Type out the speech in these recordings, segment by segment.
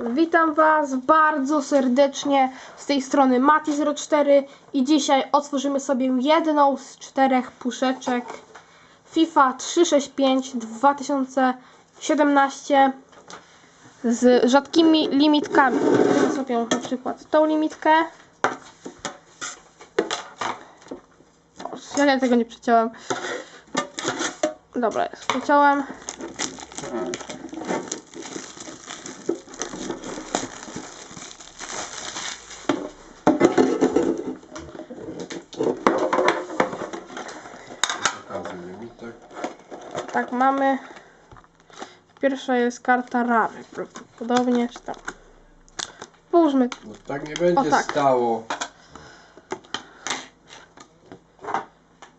Witam Was bardzo serdecznie z tej strony Mati04 i dzisiaj otworzymy sobie jedną z czterech puszeczek FIFA 365 2017 z rzadkimi limitkami. Weźmy sobie na przykład tą limitkę. O, Ja tego nie przeciąłem. Dobra, jest. Przeciąłem. Tak, mamy. Pierwsza jest karta rary, prawdopodobnie, czy tam. Połóżmy. No tak nie będzie O, tak. stało.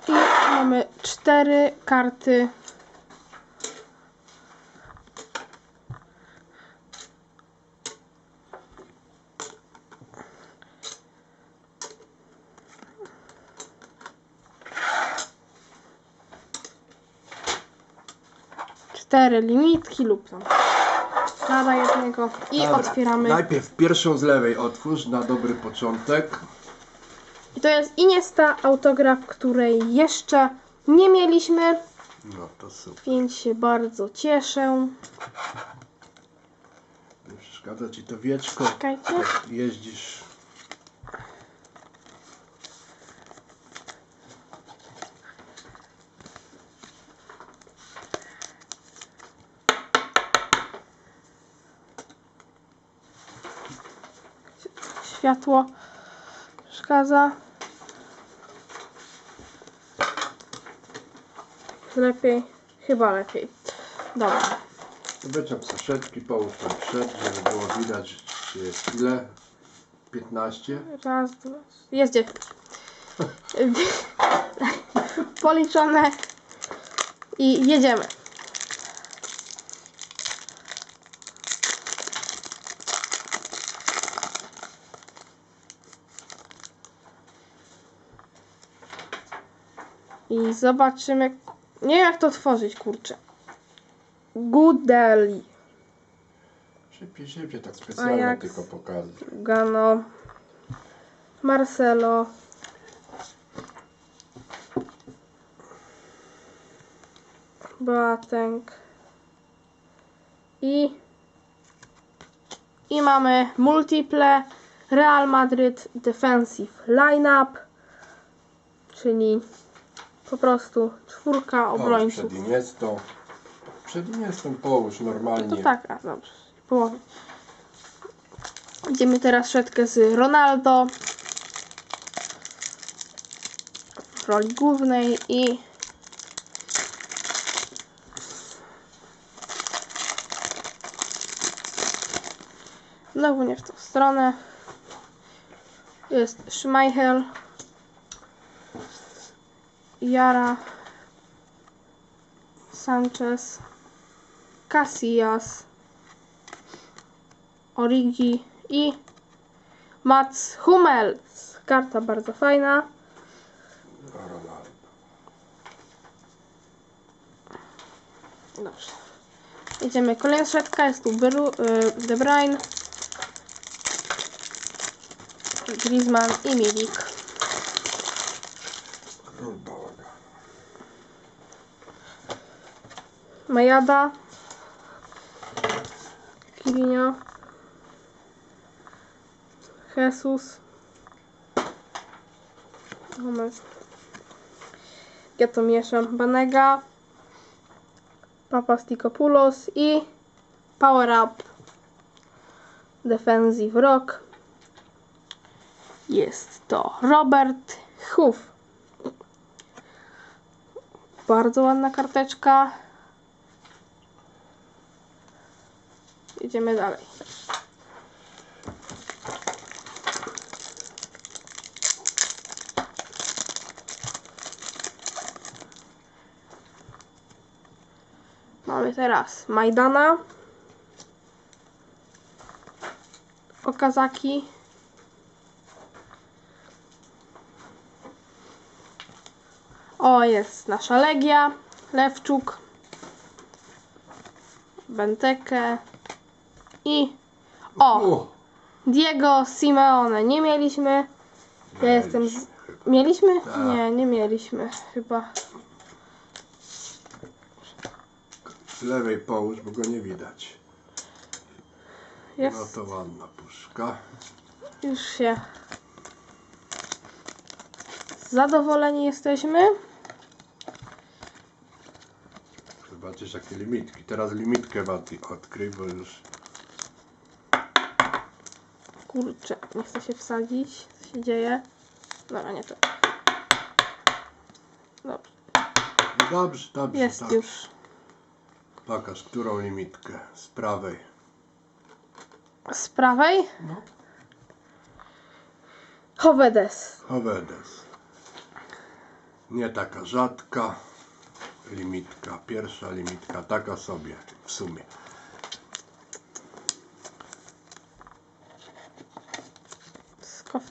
I mamy cztery karty. Cztery limitki lub tam. Rada jednego i Dobra, otwieramy. Najpierw pierwszą z lewej otwórz na dobry początek. I to jest Iniesta autograf, której jeszcze nie mieliśmy, No to super. więc się bardzo cieszę. Nie przeszkadza ci to wieczko. Czekajcie. Jak jeździsz. Światło przeszkadza. Lepiej, chyba lepiej. Dobra. Wyciąg saszetki, połóż tam przed, żeby było widać, czy jest ile. 15. Raz, dwa, jest 10. Policzone i jedziemy. I zobaczymy. Nie wiem jak to tworzyć, kurczę. Gudeli. Szybciej, szybciej, tak specjalnie Ajax. tylko pokazać. Gano, Marcelo, Boateng i i mamy multiple Real Madrid Defensive Lineup, czyli po prostu czwórka obrońców. przed Iniestą. Przed Iniestą połóż normalnie. To tak, a dobrze. Połowy. Idziemy teraz szedkę z Ronaldo w roli głównej i znowu nie w tą stronę jest Schmeichel Jara Sanchez Casillas, Origi i Mats Hummels. Karta bardzo fajna. Dobrze. Idziemy kolejna szetka. Jest tu Bru, y, De Bruyne, Griezmann i Milik. Majada. Kirinio. Jesus. Moment. Ja to mieszam. Banega. Papastikopoulos i Power Up Defensive Rock. Jest to Robert Huff. Bardzo ładna karteczka. Idziemy dalej. Mamy teraz Majdana. Okazaki. O, jest nasza Legia. Lewczuk. Benteke. I O! Diego Simeone. Nie mieliśmy. Ja jestem. Z... Mieliśmy? Nie, nie mieliśmy chyba. Z lewej połóż, bo go nie widać. Jest. No to ładna puszka. Już się. Zadowoleni jesteśmy. Zobaczysz jakie limitki. Teraz limitkę Mati odkryj, bo już Kurczę, nie chcę się wsadzić. Co się dzieje? Dobra, nie to. Dobrze, dobrze, dobrze. jest dobrze. już. Pokaż, którą limitkę. Z prawej. Z prawej? No. Hovedes. Hovedes. Nie taka rzadka limitka. Pierwsza limitka, taka sobie w sumie.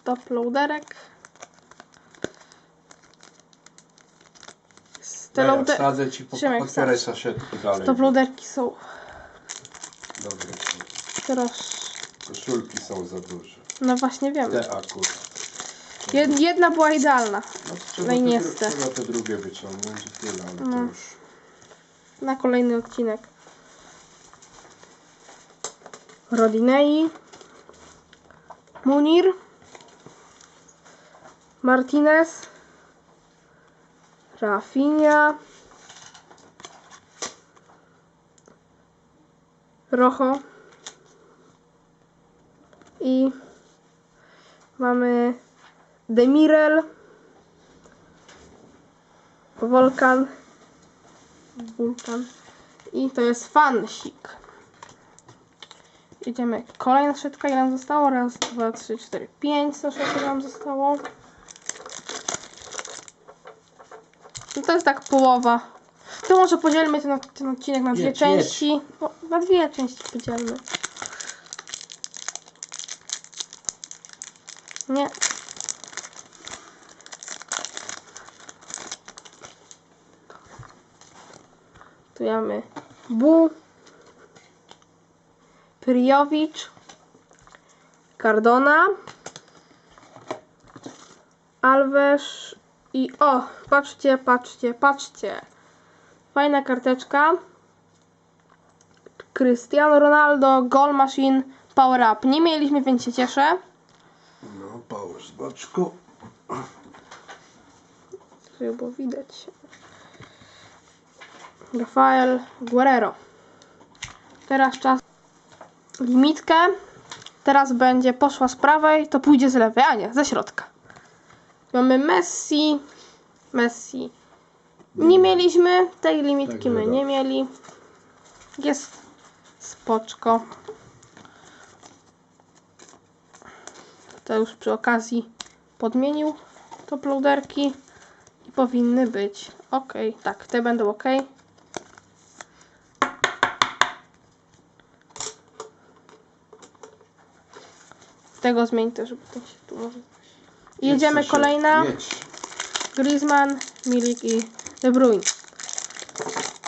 Skoftop loaderek. Te Ja loader... wsadzę ci, po, otwieraj wsadź. saszetki dalej. Top loaderki są Dobre są. teraz. Koszulki są za duże. No właśnie wiem. Te akurat. Jed, jedna była idealna. No, trzeba, No i te, nie dru- chcę. trzeba te drugie wyciągnąć i tyle, ale to No. już... Na kolejny odcinek. Rodinei. Munir. Martinez. Rafinha. Rojo. I mamy Demirel. Volkan. Wulkan. I to jest fansik. Jedziemy. Kolejna szetka, ile nam zostało? Raz, dwa, trzy, cztery, pięć saszetek nam zostało. No to jest tak połowa. To może podzielmy ten, ten odcinek na dwie Jedź, części. No, na dwie części podzielmy. Nie. Tu mamy Bu, Prijowicz, Cardona, Alves i o, patrzcie, patrzcie, patrzcie. Fajna karteczka. Cristiano Ronaldo, Goal Machine, Power Up. Nie mieliśmy, więc się cieszę. No, połóż z boczku. Żeby było widać. Rafael Guerrero. Teraz czas. Limitkę. Teraz będzie poszła z prawej, to pójdzie z lewej, a nie, ze środka. Mamy Messi. Messi. Nie mieliśmy tej limitki, Także my nie dobrze. mieli. Jest spoczko. To już przy okazji podmienił top loaderki i powinny być ok. Tak, te będą ok. Tego zmień też, żeby to się tu może. Jedziemy kolejna. Griezmann, Milik i De Bruyne.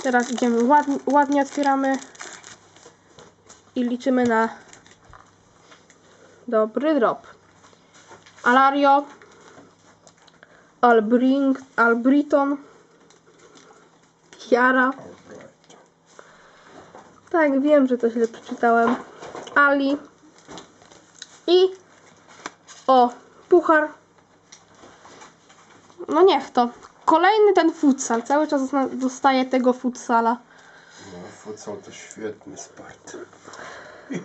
Teraz idziemy ładnie, ładnie otwieramy i liczymy na dobry drop. Alario, Albring, Albriton, Chiara. Tak, wiem, że to źle przeczytałem. Ali i o, puchar no niech to. Kolejny ten futsal. Cały czas dostaję tego futsala. No, futsal to świetny sport.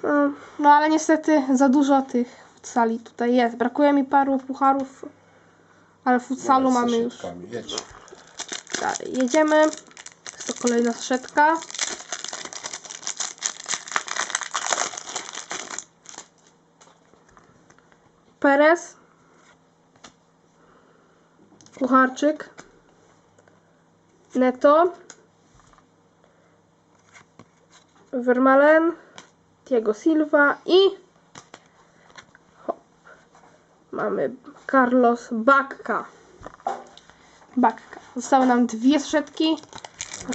No, No ale niestety za dużo tych futsali tutaj jest. Brakuje mi paru pucharów. Ale futsalu z mamy już. Jedź. Dalej, jedziemy. Jest to kolejna szetka. Perez. Kucharczyk. Neto. Vermalen. Diego Silva i hop. mamy Carlos Bacca. Bakka. Zostały nam dwie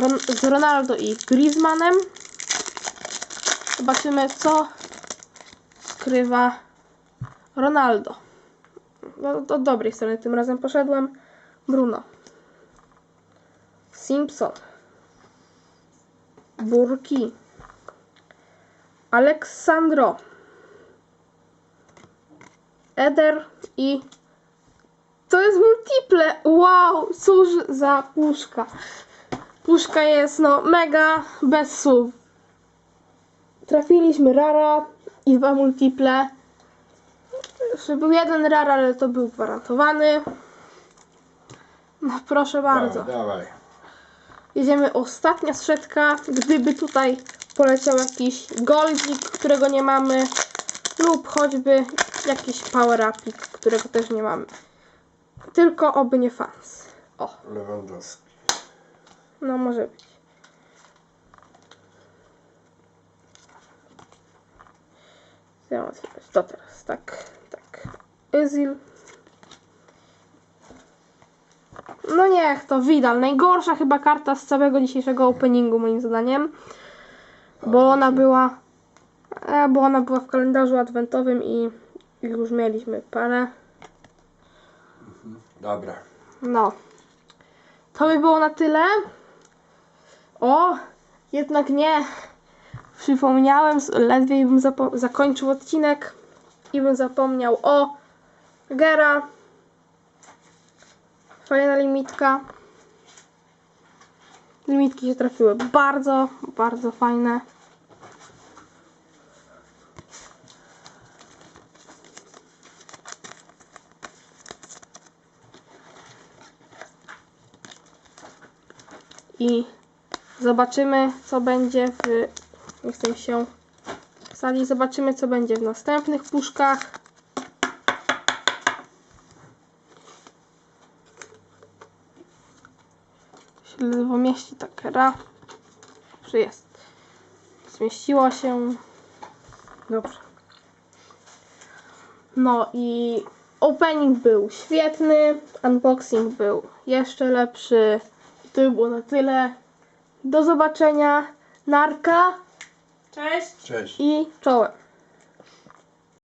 Ron z Ronaldo i Griezmannem. Zobaczymy, co odkrywa Ronaldo. No, od dobrej strony tym razem poszedłem. Bruno. Simpson. Burki. Aleksandro. Eder i to jest multiple. Wow, cóż za puszka. Puszka jest no mega bez słów. Trafiliśmy rara i dwa multiple. Jeszcze był jeden rar, ale to był gwarantowany. No proszę bardzo. Dawaj, dawaj. Jedziemy ostatnia strzedka. Gdyby tutaj poleciał jakiś goldzik, którego nie mamy, lub choćby jakiś power upik, którego też nie mamy. Tylko oby nie fans. O, Lewandowski. no może być. Ja mam otwierać. To teraz, tak, tak. Özil. No niech to Vidal. Najgorsza chyba karta z całego dzisiejszego openingu moim zdaniem. Bo ona była e, bo ona była w kalendarzu adwentowym i już mieliśmy parę. Dobra. No. To by było na tyle. O, jednak nie. Przypomniałem, ledwie bym zakończył odcinek i bym zapomniał o Gera. Fajna limitka. Limitki się trafiły bardzo, bardzo fajne. i zobaczymy co będzie w nie chcę się sali zobaczymy co będzie w następnych puszkach się ledwo mieści tak ra że jest zmieściło się dobrze no i opening był świetny unboxing był jeszcze lepszy to by było na tyle. Do zobaczenia. Narka Cześć! Cześć. i czołem.